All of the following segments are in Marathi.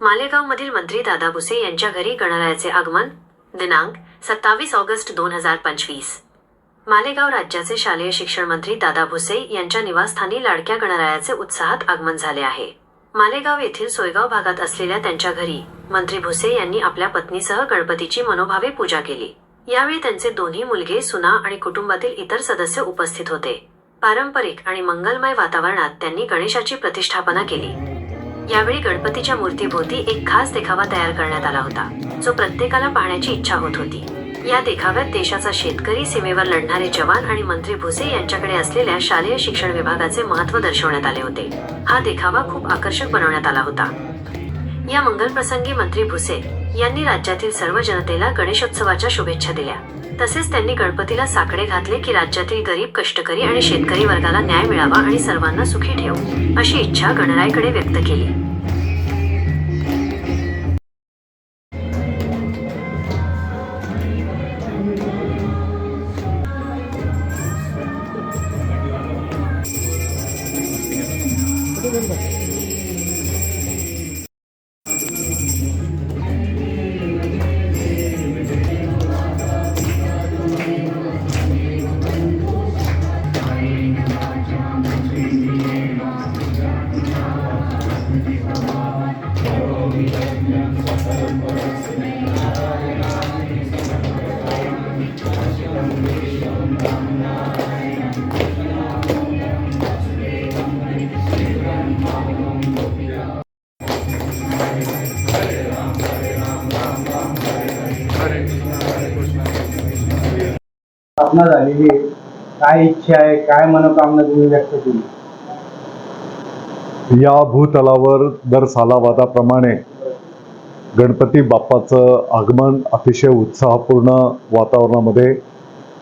मालेगावमधील मंत्री दादा भुसे यांच्या घरी गणरायाचे आगमन दिनांक सत्तावीस ऑगस्ट दोन हजार पंचवीस. मालेगाव राज्याचे शालेय शिक्षण मंत्री दादा भुसे यांच्या निवासस्थानी लाडक्या गणरायाचे उत्साहात आगमन झाले आहे. मालेगाव येथील सोयगाव भागात असलेल्या त्यांच्या घरी मंत्री भुसे यांनी आपल्या पत्नीसह गणपतीची मनोभावे पूजा केली. यावेळी त्यांचे दोन्ही मुलगे सुना आणि कुटुंबातील इतर सदस्य उपस्थित होते. पारंपरिक आणि मंगलमय वातावरणात त्यांनी गणेशाची प्रतिष्ठापना केली. यावेळी गणपतीच्या मूर्तीभोवती एक खास देखावा तयार करण्यात आला होता जो प्रत्येकाला पाहण्याची इच्छा होत होती. या देखाव्यात देशाचा शेतकरी सीमेवर लढणारे जवान आणि मंत्री भुसे यांच्याकडे असलेल्या शालेय शिक्षण विभागाचे महत्त्व दर्शवण्यात आले होते. हा देखावा खूप आकर्षक बनवण्यात आला होता. या मंगलप्रसंगी मंत्री भुसे यांनी राज्यातील सर्व जनतेला गणेशोत्सवाच्या शुभेच्छा दिल्या. तसेच त्यांनी गणपतीला साकडे घातले की राज्यातील गरीब कष्टकरी आणि शेतकरी वर्गाला न्याय मिळावा आणि सर्वांना सुखी ठेवू अशी इच्छा गणरायकडे व्यक्त केली. स्थापना झालेली आहे. काय इच्छा आहे? काय मनोकामना तुम्ही व्यक्त केली? या भूतलावर दर सालावादाप्रमाणे गणपती बाप्पाचं आगमन अतिशय उत्साहपूर्ण वातावरणामध्ये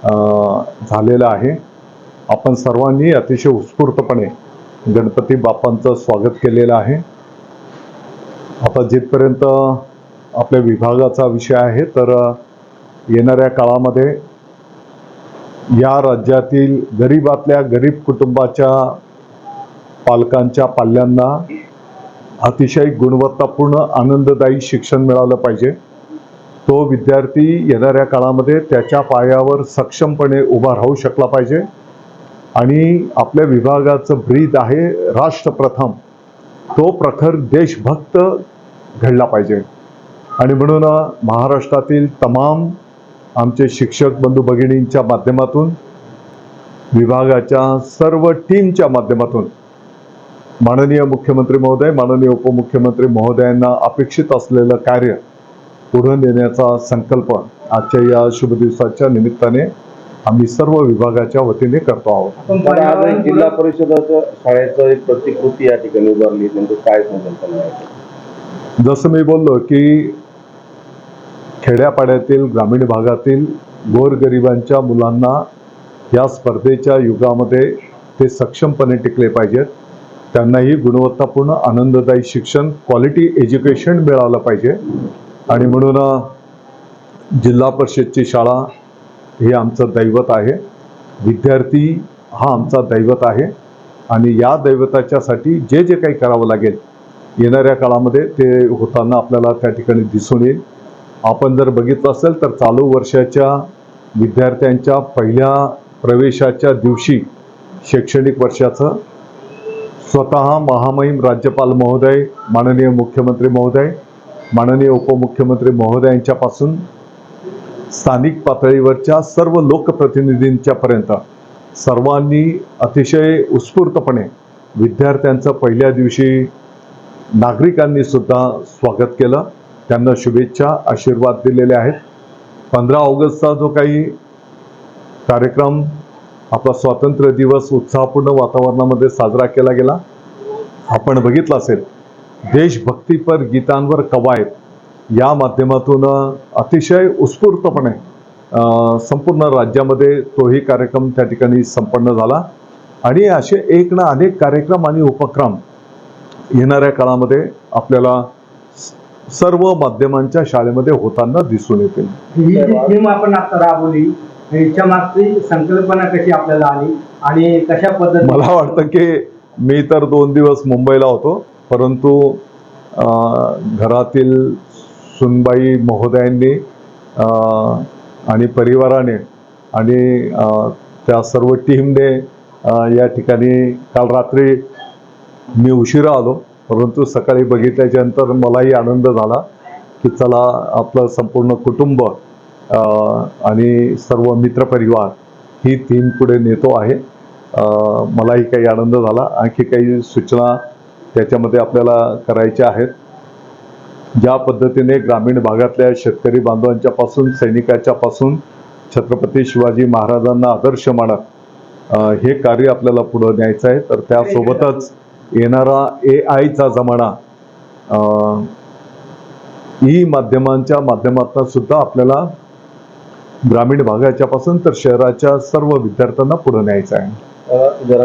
झालेलं आहे. आपण सर्वांनी अतिशय उत्स्फूर्तपणे गणपती बाप्पांचं स्वागत केलेलं आहे. आता जिथपर्यंत आपल्या विभागाचा विषय आहे तर येणाऱ्या काळामध्ये या राज्यातील गरीबातल्या गरीब कुटुंबाच्या पालकांच्या पाल्यांना अतिशय गुणवत्तापूर्ण आनंददायी शिक्षण मिळालं पाहिजे. तो विद्यार्थी येणाऱ्या काळामध्ये त्याच्या पायावर सक्षमपणे उभा राहू शकला पाहिजे. आणि आपल्या विभागाचं ब्रीद आहे राष्ट्रप्रथम. तो प्रखर देशभक्त घडला पाहिजे. आणि म्हणून महाराष्ट्रातील तमाम आमचे शिक्षक बंधू भगिनींच्या माध्यमातून विभागाच्या सर्व टीमच्या माध्यमातून माननीय मुख्यमंत्री महोदय माननीय उपमुख्यमंत्री महोदयांना अपेक्षित असलेलं कार्य पुढे नेण्याचा संकल्प आजच्या या शुभ दिवसाच्या निमित्ताने आम्ही सर्व विभागाच्या वतीने करतो आहोत. आज एक जिल्हा परिषदाचं शाळेचं एक प्रतिकृती या ठिकाणी उभारली नेमकं काय संकल्पना आहे? जसं मी बोललो की खेड्यापाड्यातील ग्रामीण भागातील गोरगरिबांच्या मुलांना या स्पर्धेच्या युगामध्ये ते सक्षमपणे टिकले पाहिजेत. त्यांनाही गुणवत्तापूर्ण आनंददायी शिक्षण क्वालिटी एज्युकेशन मिळालं पाहिजे. आणि म्हणून जिल्हा परिषदची शाळा हे आमचं दैवत आहे. विद्यार्थी हा आमचा दैवत आहे. आणि या दैवताच्यासाठी जे जे काही करावं लागेल येणाऱ्या काळामध्ये ते होताना आपल्याला त्या ठिकाणी दिसून येईल. आपण जर बघितलं असेल तर चालू वर्षाच्या विद्यार्थ्यांच्या पहिल्या प्रवेशाच्या दिवशी शैक्षणिक वर्षाचं स्वतः महामहिम राज्यपाल महोदय माननीय मुख्यमंत्री महोदय माननीय उपमुख्यमंत्री महोदयांच्यापासून स्थानिक पातळीवरच्या सर्व लोकप्रतिनिधींच्यापर्यंत सर्वांनी अतिशय उत्स्फूर्तपणे विद्यार्थ्यांचं पहिल्या दिवशी नागरिकांनी सुद्धा स्वागत केलं. त्यांना शुभेच्छा आशीर्वाद दिलेले आहेत. पंधरा ऑगस्टचा जो काही कार्यक्रम आपला स्वातंत्र्य दिवस उत्साहपूर्ण वातावरणामध्ये साजरा केला गेला. आपण बघितलं असेल देशभक्तीपर गीतांवर कवायत. या माध्यमातून अतिशय उत्स्फूर्तपणे संपूर्ण राज्यामध्ये तोही कार्यक्रम त्या ठिकाणी संपन्न झाला. आणि असे एक ना अनेक कार्यक्रम आणि उपक्रम येणाऱ्या काळामध्ये आपल्याला सर्व माध्यमांच्या शाळेमध्ये होताना दिसून येतील. आपण आता राबवली मागची संकल्पना कशी आपल्याला आली आणि कशा पद्धती मला वाटतं की मी तर दोन दिवस मुंबईला होतो परंतु घरातील सुनबाई महोदयांनी आणि परिवाराने आणि त्या सर्व टीमने या ठिकाणी काल रात्री मी उशिरा आलो परंतु सकाळी बघितल्याच्यानंतर मलाही आनंद झाला की चला आपलं संपूर्ण कुटुंब आणि सर्व मित्रपरिवार ही थीम पुढे नेतो आहे. मलाही काही आनंद झाला. आणखी काही सूचना त्याच्यामध्ये आपल्याला करायच्या आहेत. ज्या पद्धतीने ग्रामीण भागातल्या शेतकरी बांधवांच्या पासून सैनिकाच्या पासून छत्रपती शिवाजी महाराजांना आदर्श मानत हे कार्य आपल्याला पुढं न्यायचं आहे. तर त्यासोबतच येणारा ए आयचा जमाना ई माध्यमांच्या माध्यमातून सुद्धा आपल्याला ग्रामीण भागाच्या पासून तर शहराच्या सर्व विद्यार्थ्यांना पुढे न्यायचं आहे. जरा